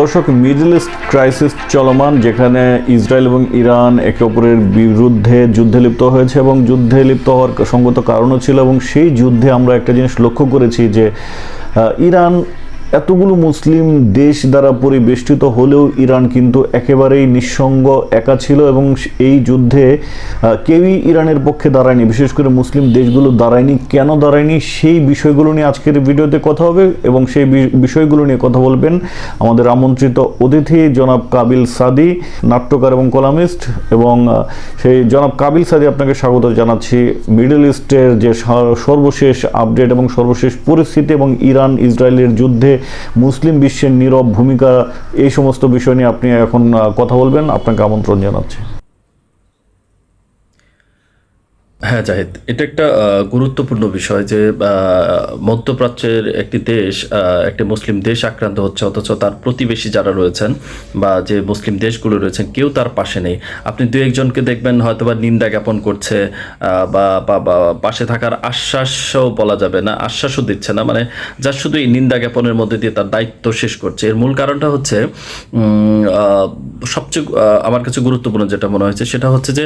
দর্শক, middle east crisis চলমান, যেখানে ইসরায়েল এবং ইরান একে অপরের বিরুদ্ধে যুদ্ধে লিপ্ত হয়েছে এবং যুদ্ধে লিপ্ত হওয়ার সঙ্গত কারণও ছিল এবং সেই যুদ্ধে আমরা একটা জিনিস লক্ষ্য করেছি যে ইরান এতগুলো মুসলিম দেশ দ্বারা পরিবেষ্টিত হলেও ইরান কিন্তু একেবারেই নিঃসঙ্গ একা ছিল এবং এই যুদ্ধে কেউই ইরানের পক্ষে দাঁড়ায়নি, বিশেষ করে মুসলিম দেশগুলো দাঁড়ায়নি। কেন দাঁড়ায়নি? সেই বিষয়গুলো নিয়ে আজকের ভিডিওতে কথা হবে এবং সেই বিষয়গুলো নিয়ে কথা বলবেন আমাদের আমন্ত্রিত অতিথি জনাব কাবিল সাদি, নাট্যকার এবং কলামিস্ট এবং সেই জনাব কাবিল সাদি আপনাকে স্বাগত জানাচ্ছি। মিডল ইস্টের যে সর্বশেষ আপডেট এবং সর্বশেষ পরিস্থিতি এবং ইরান ইসরায়েলের যুদ্ধে মুসলিম বিশ্বের নীরব ভূমিকা, এই সমস্ত বিষয় নিয়ে আপনি এখন কথা বলবেন। আপনাকে আমন্ত্রণ জানাচ্ছি। হ্যাঁ জাহিদ, এটা একটা গুরুত্বপূর্ণ বিষয় যে মধ্যপ্রাচ্যের একটি দেশ একটি মুসলিম দেশ আক্রান্ত হচ্ছে, অথচ তার প্রতিবেশী যারা রয়েছেন বা যে মুসলিম দেশগুলো রয়েছেন, কেউ তার পাশে নেই। আপনি দু একজনকে দেখবেন হয়তো বা নিন্দা জ্ঞাপন করছে বা পাশে থাকার আশ্বাসও বলা যাবে না, আশ্বাসও দিচ্ছে না মানে যা শুধু এই নিন্দা জ্ঞাপনের মধ্যে দিয়ে তার দায়িত্ব শেষ করছে। এর মূল কারণটা হচ্ছে সবচেয়ে আমার কাছে গুরুত্বপূর্ণ যেটা মনে হয়েছে, সেটা হচ্ছে যে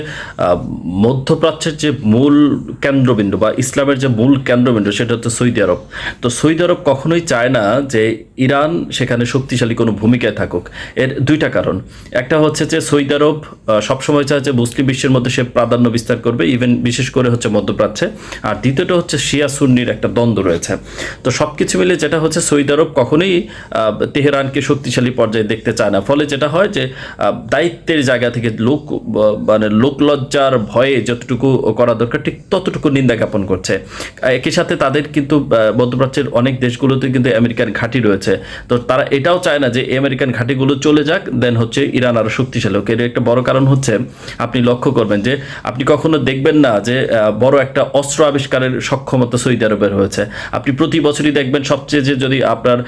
মধ্যপ্রাচ্যের যে মূল কেন্দ্রবিন্দু বা ইসলামের যে মূল কেন্দ্রবিন্দু সেটা হচ্ছে সৌদি আরব। তো সৌদি আরব কখনোই চায় না যে ইরান সেখানে শক্তিশালী কোনো ভূমিকায় থাকুক। এর দুইটা কারণ। একটা হচ্ছে যে সৌদি আরব সবসময় চায় যে মুসলিম বিশ্বের মধ্যে সে প্রাধান্য বিস্তার করবে ইভেন বিশেষ করে হচ্ছে মধ্যপ্রাচ্যে। আর দ্বিতীয়টা হচ্ছে শিয়া সুন্নির একটা দ্বন্দ্ব রয়েছে। তো সব কিছু মিলে যেটা হচ্ছে সৌদি আরব কখনোই তেহরানকে শক্তিশালী পর্যায়ে দেখতে চায় না। ফলে যেটা হয় যে দায়িত্বের জায়গা থেকে লোক মানে লোকলজ্জার ভয়ে যতটুকু করা দরকার, ঠিক ততটুকু নিন্দা জ্ঞাপন করছে। একই সাথে তাদের কিন্তু মধ্যপ্রাচ্যের অনেক দেশগুলোতে কিন্তু আমেরিকান ঘাঁটি রয়েছে। তো তারা এটাও চায় না যে আমেরিকান ঘাঁটিগুলো চলে যাক, দেন হচ্ছে ইরান আরও শক্তিশালী হোক। এর একটা বড় কারণ হচ্ছে, আপনি লক্ষ্য করবেন যে আপনি কখনো দেখবেন না যে বড় একটা অস্ত্র আবিষ্কারের সক্ষমতা সৌদি আরবের হয়েছে। আপনি প্রতি বছরই দেখবেন সবচেয়ে যে যদি আপনার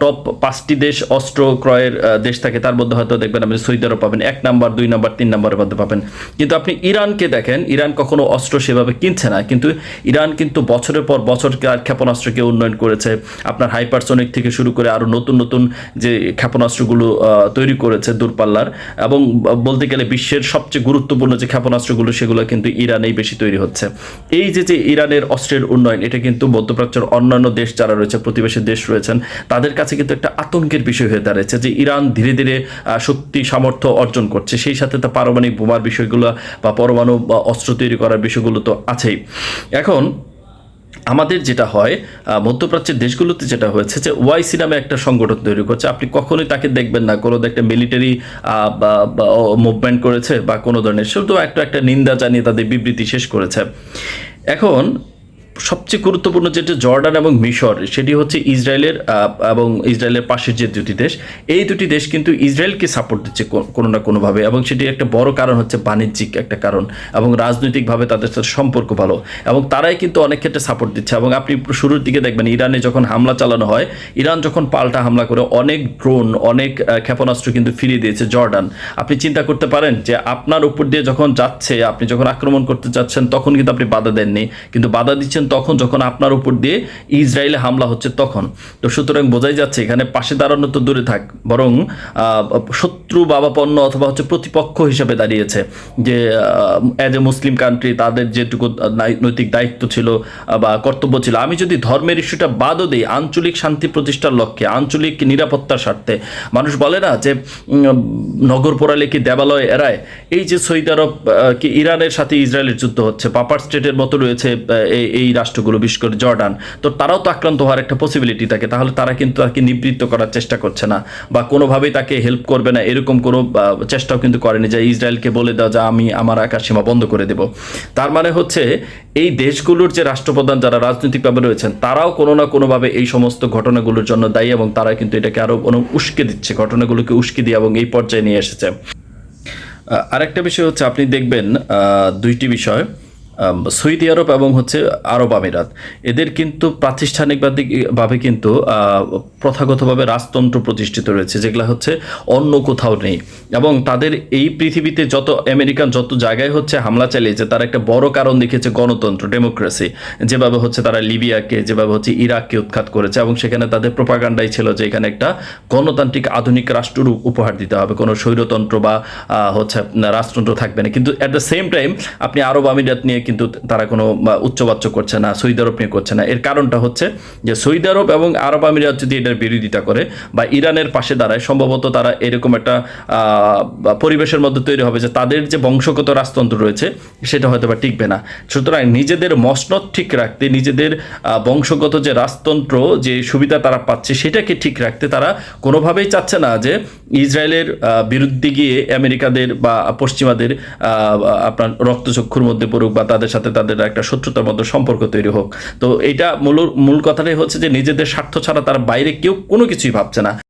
টপ পাঁচটি দেশ অস্ত্র ক্রয়ের দেশ থাকে, তার মধ্যে হয়তো দেখবেন আপনি সৌদি আরব পাবেন এক নাম্বার, দুই নাম্বার, তিন নাম্বারের মধ্যে পাবেন। কিন্তু আপনি ইরানকে দেখেন, ইরান কখনো অস্ত্র সেভাবে কিনছে না। কিন্তু ইরান কিন্তু বছরের পর বছর ক্ষেপণাস্ত্রকে উন্নয়ন করেছে। আপনার হাইপারসনিক থেকে শুরু করে আরও নতুন নতুন যে ক্ষেপণাস্ত্রগুলো তৈরি করেছে দূরপাল্লার এবং বলতে গেলে বিশ্বের সবচেয়ে গুরুত্বপূর্ণ যে ক্ষেপণাস্ত্রগুলো, সেগুলো কিন্তু ইরানেই বেশি তৈরি হচ্ছে। এই যে যে ইরানের অস্ত্রের উন্নয়ন, এটা কিন্তু মধ্যপ্রাচ্যের অন্যান্য দেশ যারা রয়েছে, প্রতিবেশী দেশ রয়েছেন, তাদের কাছে কিন্তু একটা আতঙ্কের বিষয় হয়ে দাঁড়িয়েছে যে ইরান ধীরে ধীরে শক্তি, সামর্থ্য অর্জন করছে। সেই সাথে তো পারমাণবিক বোমার বিষয়গুলো বা পরমাণু অস্ত্র তৈরি করার বিষয়গুলো তো আছেই। এখন আমাদের যেটা হয় মধ্যপ্রাচ্যের দেশগুলোতে যেটা হয়েছে যে ওয়াইসি নামে একটা সংগঠন তৈরি করছে। আপনি কখনোই তাকে দেখবেন না। কোনো একটা মিলিটারি মুভমেন্ট করেছে বা কোনো ধরনের। শুধু একটা একটা নিন্দা জানিয়ে তাদের বিবৃতি শেষ করেছে। এখন সবচেয়ে গুরুত্বপূর্ণ যেটা জর্ডান এবং মিশর, সেটি হচ্ছে ইসরায়েলের এবং ইসরায়েলের পাশের যে দুটি দেশ, এই দুটি দেশ কিন্তু ইসরায়েলকে সাপোর্ট দিচ্ছে কোনো না কোনোভাবে এবং সেটি একটা বড় কারণ হচ্ছে বাণিজ্যিক একটা কারণ এবং রাজনৈতিকভাবে তাদের সাথে সম্পর্ক ভালো এবং তারাই কিন্তু অনেক ক্ষেত্রে সাপোর্ট দিচ্ছে এবং আপনি শুরুর দিকে দেখবেন ইরানে যখন হামলা চালানো হয়, ইরান যখন পাল্টা হামলা করে অনেক ড্রোন অনেক ক্ষেপণাস্ত্র কিন্তু ফিরিয়ে দিয়েছে জর্ডান। আপনি চিন্তা করতে পারেন যে আপনার উপর দিয়ে যখন যাচ্ছে, আপনি যখন আক্রমণ করতে যাচ্ছেন, তখন কিন্তু আপনি বাধা দেননি। কিন্তু বাধা দিচ্ছেন তখন যখন আপনার উপর দিয়ে ইসরায়েলে হামলা হচ্ছে তখন। তো সুতরাং বোঝাই যাচ্ছে এখানে পাশে দাঁড়ানো তো দূরে থাক, বরং শত্রু বাবাপন্ন অথবা হচ্ছে প্রতিপক্ষ হিসেবে দাঁড়িয়েছে যে অ্যাজ এ মুসলিম কান্ট্রি তাদের যেটুকু নৈতিক দায়িত্ব ছিল বা কর্তব্য ছিল। আমি যদি ধর্মের ইস্যুটা বাদও দিই, আঞ্চলিক শান্তি প্রতিষ্ঠার লক্ষ্যে, আঞ্চলিক নিরাপত্তার স্বার্থে, মানুষ বলে না যে নগর পোড়ালে কি দেবালয় এড়ায়? এই যে সৌদি আরব কি ইরানের সাথে ইসরায়েলের যুদ্ধ হচ্ছে, পাপার স্টেটের মতো রয়েছে এই রাষ্ট্রগুলো, বিশেষ করে জর্ডান, তো তারাও তো আক্রান্ত হওয়ার একটা পসিবিলিটি থাকে। তাহলে তারা কিন্তু তাকে নিবৃত্ত করার চেষ্টা করছে না বা কোনোভাবেই তাকে হেল্প করবে না। এরকম কোনো চেষ্টাও কিন্তু করেনি যে ইসরায়েলকে বলে দেওয়া যে আমি আমার আকাশ সীমা বন্ধ করে দেব। তার মানে হচ্ছে এই দেশগুলোর যে রাষ্ট্রপ্রধান যারা রাজনৈতিকভাবে রয়েছেন, তারাও কোনো না কোনোভাবে এই সমস্ত ঘটনাগুলোর জন্য দায়ী এবং তারা কিন্তু এটাকে আরও কোনো উস্কে দিচ্ছে, ঘটনাগুলোকে উস্কে দিয়ে এবং এই পর্যায়ে নিয়ে এসেছে। আরেকটা বিষয় হচ্ছে আপনি দেখবেন দুইটি বিষয়। সৌদি আরব এবং হচ্ছে আরব আমিরাত। এদের কিন্তু প্রাতিষ্ঠানিকভাবে কিন্তু প্রথাগতভাবে রাজতন্ত্র প্রতিষ্ঠিত রয়েছে, যেগুলো হচ্ছে অন্য কোথাও নেই। এবং তাদের এই পৃথিবীতে যত আমেরিকান যত জায়গায় হচ্ছে হামলা চালিয়েছে, তার একটা বড় কারণ দেখেছে গণতন্ত্র, ডেমোক্রেসি। যেভাবে হচ্ছে তারা লিবিয়াকে, যেভাবে হচ্ছে ইরাককে উৎখাত করেছে এবং সেখানে তাদের প্রোপাগান্ডাই ছিল যে এখানে একটা গণতান্ত্রিক আধুনিক রাষ্ট্র উপহার দিতে হবে। কোনো স্বৈরতন্ত্র বা হচ্ছে রাজতন্ত্র থাকবে না। কিন্তু অ্যাট দ্য সেম টাইম আপনি আরব আমিরাত নিয়ে কিন্তু তারা কোনো উচ্চবাচ্য করছে না, সৌদি আরব নিয়ে করছে না। এর কারণটা হচ্ছে যে সৌদি আরব এবং আরব আমিরাত যদি এটার বিরোধিতা করে বা ইরানের পাশে দাঁড়ায়, সম্ভবত তারা এরকম একটা পরিবেশের মধ্যে তৈরি হবে যে তাদের যে বংশগত রাজতন্ত্র রয়েছে, সেটা হয়তো বা টিকবে না। সুতরাং নিজেদের মসনদ ঠিক রাখতে, নিজেদের বংশগত যে রাজতন্ত্র, যে সুবিধা তারা পাচ্ছে, সেটাকে ঠিক রাখতে তারা কোনোভাবেই চাচ্ছে না যে ইসরায়েলের বিরুদ্ধে গিয়ে আমেরিকাদের বা পশ্চিমাদের আপনার রক্তচক্ষুর মধ্যে পড়ুক বা তাদের সাথে তাদের একটা শত্রুতার মধ্যে সম্পর্ক তৈরি হোক। তো এটা মূল মূল কথাটাই হচ্ছে যে নিজেদের স্বার্থ ছাড়া তার বাইরে কেউ কোনো কিছুই ভাবছে না।